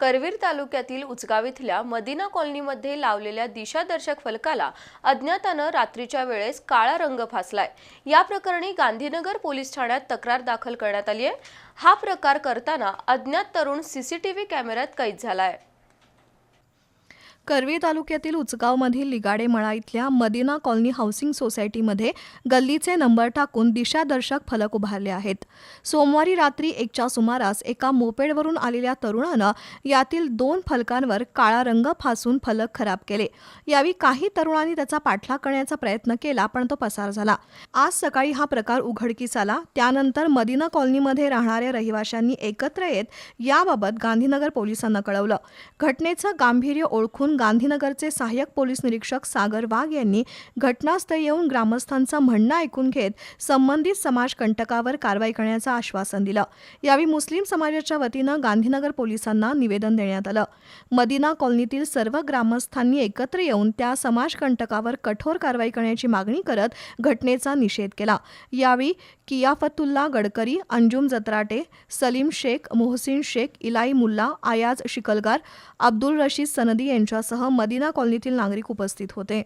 करवीर तालुक्यातील उचगाव इथल्या मदिना कॉलनीमध्ये लावलेल्या दिशादर्शक फलकाला अज्ञातानं रात्रीच्या वेळेस काळा रंग फासलाय. या प्रकरणी गांधीनगर पोलीस ठाण्यात तक्रार दाखल करण्यात आली आहे हा प्रकार करताना अज्ञात तरुण सीसीटीव्ही कॅमेऱ्यात कैद झालाय. करवी तालुक्यातील उचगावमधील लिगाडे मळा इथल्या मदिना कॉलनी हाऊसिंग सोसायटीमध्ये गल्लीचे नंबर टाकून दिशादर्शक फलक उभारले आहेत. सोमवारी रात्री एकच्या सुमारास एका मोपेडवरून आलेल्या तरुणानं यातील दोन फलकांवर काळा रंग फासून फलक खराब केले. यावेळी काही तरुणांनी त्याचा पाठलाग करण्याचा प्रयत्न केला पण तो पसार झाला. आज सकाळी हा प्रकार उघडकीस आला. त्यानंतर मदिना कॉलनीमध्ये राहणाऱ्या रहिवाशांनी एकत्र येत याबाबत गांधीनगर पोलिसांना कळवलं. घटनेचं गांभीर्य ओळखून गांधीनगरचे सहाय्यक पोलीस निरीक्षक सागर वाघ यांनी घटनास्थळी येऊन ग्रामस्थांचं म्हणणं ऐकून घेत संबंधित समाजकंटकावर कारवाई करण्याचं आश्वासन दिलं. यावेळी मुस्लिम समाजाच्या वतीनं गांधीनगर पोलिसांना निवेदन देण्यात आलं. मदिना कॉलनीतील सर्व ग्रामस्थांनी एकत्र येऊन त्या समाजकंटकावर कठोर कारवाई करण्याची मागणी करत घटनेचा निषेध केला. यावेळी कियाफतुल्ला गडकरी अंजुम जत्राटे सलीम शेख मोहसिन शेख इलाई मुल्ला आयाज शिकलगार अब्दुल रशीद सनदी यांच्या यांच्यासह मदिना कॉलनीतील नागरिक उपस्थित होते.